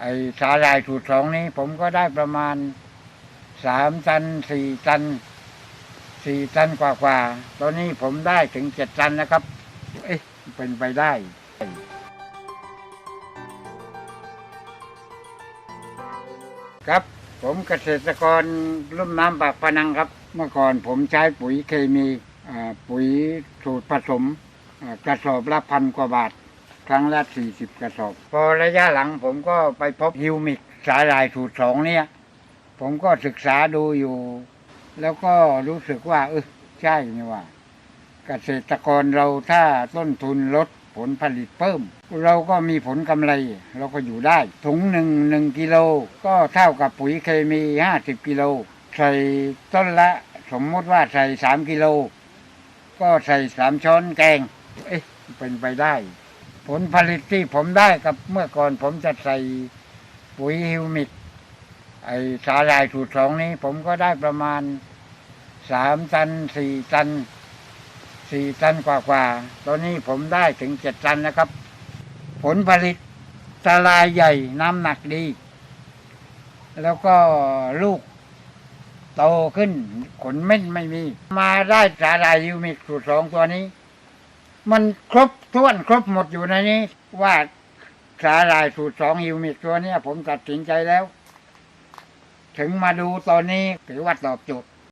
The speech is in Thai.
ไอ้สาหร่ายสูตรสองนี้ ผมก็ได้ประมาณสามตันสี่ตันสี่ตันกว่ากว่าๆ ตอนนี้ผมได้ถึงเจ็ดตันนะครับ เอ๊ะ เป็นไปได้ครับผมเกษตรกรรุ่มน้ำปากพนังครับ เมื่อก่อนผมใช้ปุ๋ยเคมีปุ๋ยสูตรผสมกระสอบละพันกว่าบาท ครั้งละสี่สิบกระสอบ พอระยะหลังผมก็ไปพบฮิวมิกสาหร่ายสูตรสองเนี่ย ผมก็ศึกษาดูอยู่ แล้วก็รู้สึกว่า เออใช่นี่ว่า เกษตรกรเราถ้าต้นทุนลดผลผลิตเพิ่ม เราก็มีผลกำไร เราก็อยู่ได้ ถุงหนึ่งหนึ่งกิโลก็เท่ากับปุ๋ยเคมีห้าสิบกิโลใส่ต้นละสมมติว่าใส่สามกิโล ก็ใส่สามช้อนแกง เอ๊ะ เป็นไปได้ ผลผลิตที่ผมได้กับเมื่อก่อนผมจะใส่ปุ๋ยฮิวมิก ไอสาหร่ายสูตรสองนี้ ผมก็ได้ประมาณสามตันสี่ตันสี่ตันกว่ากว่าๆตอนนี้ผมได้ถึงเจ็ดตันนะครับ ผลผลิตสาลายใหญ่น้ำหนักดี แล้วก็ลูกโตขึ้น ขนเม็ดไม่มี มาได้สาหร่ายยูมิกสูตรสองตัวนี้ มันครบท้วนครบหมดอยู่ในนี้ ว่าสาล่ายสูตรสองหิวมิกตัวเนี้ยผมตัดสินใจแล้ว ถึงมาดูตอนนี้ถือว่าตอบโจทย์